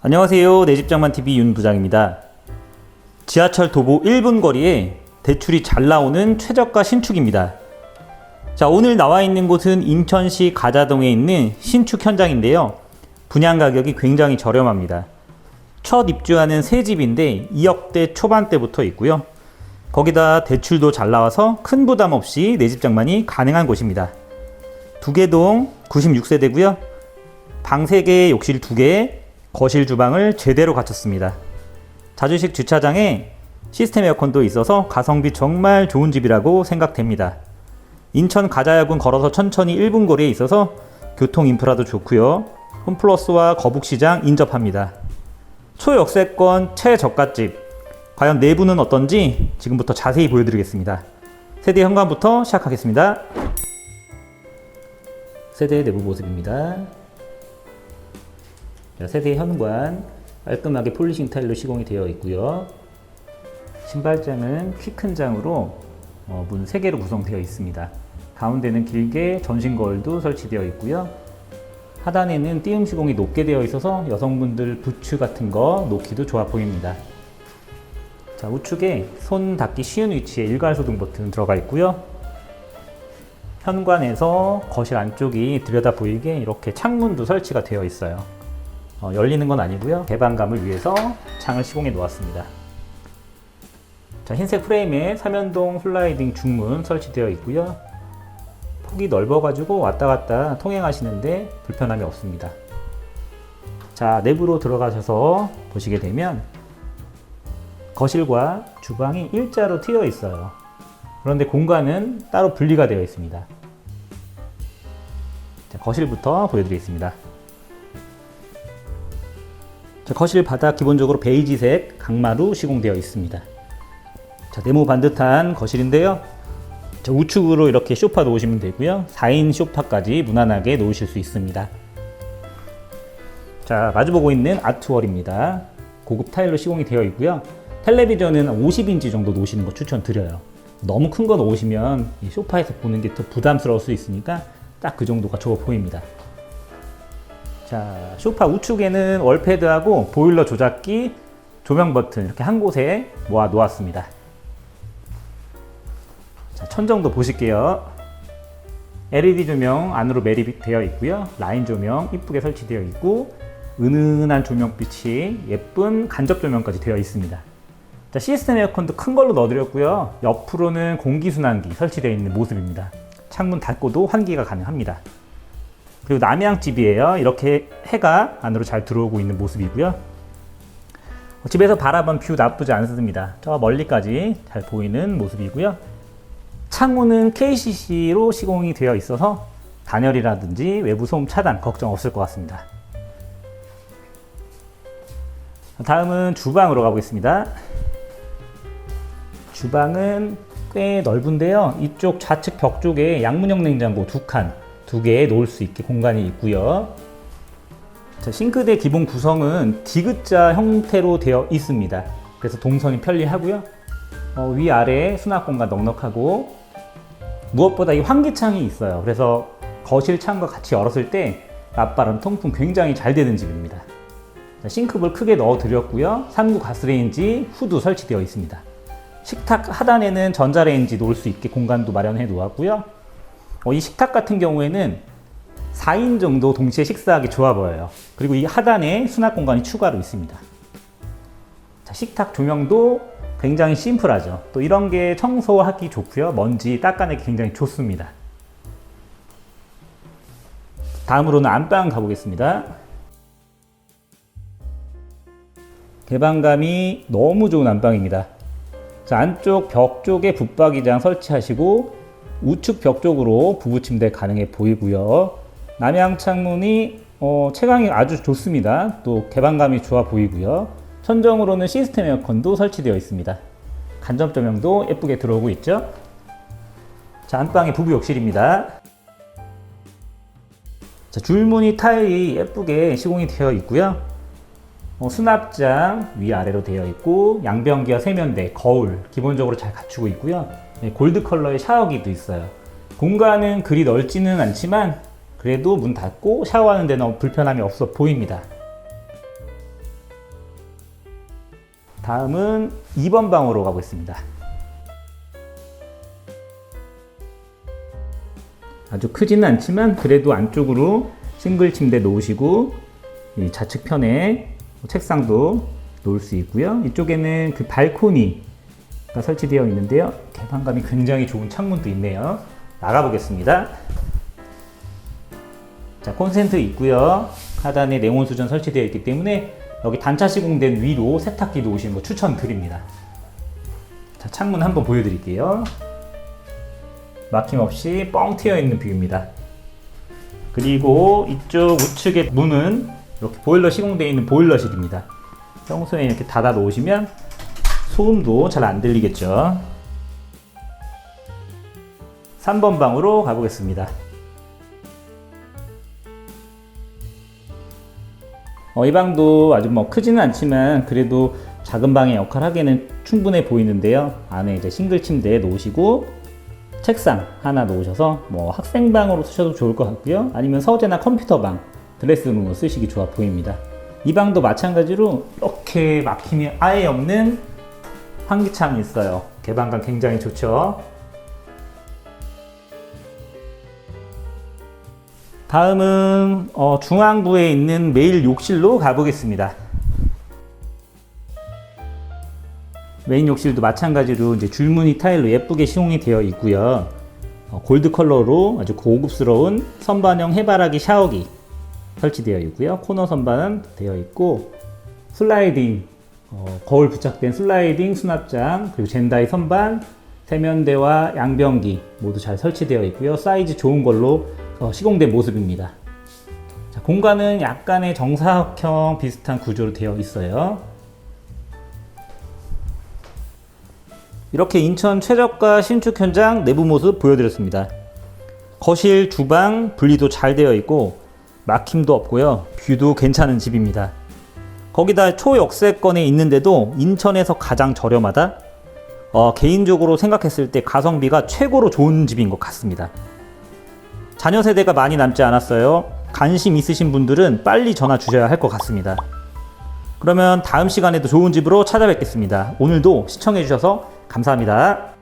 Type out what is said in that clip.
안녕하세요. 내 집장만 TV 윤 부장입니다. 지하철 도보 1분 거리에 대출이 잘 나오는 최저가 신축입니다. 자, 오늘 나와 있는 곳은 인천시 가자동에 있는 신축 현장인데요. 분양 가격이 굉장히 저렴합니다. 첫 입주하는 새 집인데 2억대 초반대부터 있고요. 거기다 대출도 잘 나와서 큰 부담 없이 내 집 장만이 가능한 곳입니다. 두개동 96세대고요. 방 3개, 욕실 2개, 거실 주방을 제대로 갖췄습니다. 자주식 주차장에 시스템 에어컨도 있어서 가성비 정말 좋은 집이라고 생각됩니다. 인천 가자역은 걸어서 천천히 1분 거리에 있어서 교통 인프라도 좋고요. 홈플러스와 거북시장 인접합니다. 초역세권 최저가집. 과연 내부는 어떤지 지금부터 자세히 보여드리겠습니다. 세대 현관부터 시작하겠습니다. 세대 내부 모습입니다. 자, 세대 현관 깔끔하게 폴리싱 타일로 시공이 되어 있고요. 신발장은 키 큰 장으로 어, 문 3개로 구성되어 있습니다. 가운데는 길게 전신 거울도 설치되어 있고요. 하단에는 띄움 시공이 높게 되어 있어서 여성분들 부츠 같은 거 놓기도 좋아 보입니다. 자, 우측에 손 닿기 쉬운 위치에 일괄 소등 버튼 들어가 있고요. 현관에서 거실 안쪽이 들여다 보이게 이렇게 창문도 설치가 되어 있어요. 어, 열리는 건 아니고요. 개방감을 위해서 창을 시공해 놓았습니다. 자, 흰색 프레임에 삼연동 슬라이딩 중문 설치되어 있고요. 폭이 넓어가지고 왔다 갔다 통행하시는데 불편함이 없습니다. 자, 내부로 들어가셔서 보시게 되면 거실과 주방이 일자로 트여 있어요. 그런데 공간은 따로 분리가 되어 있습니다. 자, 거실부터 보여드리겠습니다. 자, 거실 바닥 기본적으로 베이지색 강마루 시공되어 있습니다. 자, 네모 반듯한 거실인데요. 자, 우측으로 이렇게 소파 놓으시면 되고요. 4인 소파까지 무난하게 놓으실 수 있습니다. 자, 마주보고 있는 아트월입니다. 고급 타일로 시공이 되어 있고요. 텔레비전은 50인치 정도 놓으시는 거 추천드려요. 너무 큰 거 놓으시면 이 소파에서 보는 게 더 부담스러울 수 있으니까 딱 그 정도가 좋아 보입니다. 자, 소파 우측에는 월패드하고 보일러 조작기, 조명 버튼 이렇게 한 곳에 모아 놓았습니다. 자, 천정도 보실게요. LED 조명 안으로 매립되어 있고요. 라인 조명 이쁘게 설치되어 있고 은은한 조명빛이 예쁜 간접 조명까지 되어 있습니다. 자, 시스템 에어컨도 큰 걸로 넣어드렸고요. 옆으로는 공기순환기 설치되어 있는 모습입니다. 창문 닫고도 환기가 가능합니다. 그리고 남향집이에요. 이렇게 해가 안으로 잘 들어오고 있는 모습이고요. 집에서 바라본 뷰 나쁘지 않습니다. 저 멀리까지 잘 보이는 모습이고요. 창문은 KCC로 시공이 되어 있어서 단열이라든지 외부 소음 차단 걱정 없을 것 같습니다. 다음은 주방으로 가보겠습니다. 주방은 꽤 넓은데요. 이쪽 좌측 벽 쪽에 양문형 냉장고 두 칸, 두 개 놓을 수 있게 공간이 있고요. 자, 싱크대 기본 구성은 디귿자 형태로 되어 있습니다. 그래서 동선이 편리하고요. 어, 위아래 수납 공간 넉넉하고 무엇보다 이 환기창이 있어요. 그래서 거실 창과 같이 열었을 때 앞바람 통풍 굉장히 잘 되는 집입니다. 자, 싱크볼 크게 넣어 드렸고요. 3구 가스레인지 후드 설치되어 있습니다. 식탁 하단에는 전자레인지 놓을 수 있게 공간도 마련해 놓았고요. 어, 이 식탁 같은 경우에는 4인 정도 동시에 식사하기 좋아 보여요. 그리고 이 하단에 수납 공간이 추가로 있습니다. 자, 식탁 조명도 굉장히 심플하죠. 또 이런 게 청소하기 좋고요. 먼지 닦아내기 굉장히 좋습니다. 다음으로는 안방 가보겠습니다. 개방감이 너무 좋은 안방입니다. 자, 안쪽 벽 쪽에 붙박이장 설치하시고 우측 벽 쪽으로 부부 침대 가능해 보이고요. 남향 창문이 어, 채광이 아주 좋습니다. 또 개방감이 좋아 보이고요. 천정으로는 시스템 에어컨도 설치되어 있습니다. 간접 조명도 예쁘게 들어오고 있죠. 자, 안방의 부부 욕실입니다. 자, 줄무늬 타일이 예쁘게 시공이 되어 있고요. 어, 수납장 위아래로 되어 있고 양변기와 세면대, 거울 기본적으로 잘 갖추고 있고요. 네, 골드 컬러의 샤워기도 있어요. 공간은 그리 넓지는 않지만 그래도 문 닫고 샤워하는 데는 불편함이 없어 보입니다. 다음은 2번 방으로 가보겠습니다. 아주 크지는 않지만 그래도 안쪽으로 싱글 침대 놓으시고 이 좌측 편에 책상도 놓을 수 있고요. 이쪽에는 그 발코니가 설치되어 있는데요. 개방감이 굉장히 좋은 창문도 있네요. 나가 보겠습니다. 자, 콘센트 있고요. 하단에 네온 수전 설치되어 있기 때문에 여기 단차 시공된 위로 세탁기 놓으시는 거 추천드립니다. 자, 창문 한번 보여드릴게요. 막힘없이 뻥 트여 있는 뷰입니다. 그리고 이쪽 우측의 문은 이렇게 보일러 시공되어 있는 보일러실입니다. 평소에 이렇게 닫아 놓으시면 소음도 잘 안 들리겠죠. 3번 방으로 가보겠습니다. 어, 이 방도 아주 뭐 크지는 않지만 그래도 작은 방의 역할 하기에는 충분해 보이는데요. 안에 이제 싱글 침대 놓으시고 책상 하나 놓으셔서 뭐 학생방으로 쓰셔도 좋을 것 같고요. 아니면 서재나 컴퓨터방, 드레스룸으로 쓰시기 좋아 보입니다. 이 방도 마찬가지로 이렇게 막힘이 아예 없는 환기창이 있어요. 개방감 굉장히 좋죠. 다음은 어, 중앙부에 있는 메일 욕실로 가보겠습니다. 메인 욕실도 마찬가지로 이제 줄무늬 타일로 예쁘게 시공이 되어 있고요. 어, 골드 컬러로 아주 고급스러운 선반형 해바라기 샤워기 설치되어 있고요. 코너 선반 되어 있고 슬라이딩 어, 거울 부착된 슬라이딩 수납장 그리고 젠다이 선반 세면대와 양변기 모두 잘 설치되어 있고요. 사이즈 좋은 걸로 어, 시공된 모습입니다. 자, 공간은 약간의 정사각형 비슷한 구조로 되어 있어요. 이렇게 인천 최저가 신축 현장 내부 모습 보여드렸습니다. 거실, 주방 분리도 잘 되어 있고 막힘도 없고요. 뷰도 괜찮은 집입니다. 거기다 초역세권에 있는데도 인천에서 가장 저렴하다? 어, 개인적으로 생각했을 때 가성비가 최고로 좋은 집인 것 같습니다. 자녀 세대가 많이 남지 않았어요. 관심 있으신 분들은 빨리 전화 주셔야 할 것 같습니다. 그러면 다음 시간에도 좋은 집으로 찾아뵙겠습니다. 오늘도 시청해주셔서 감사합니다.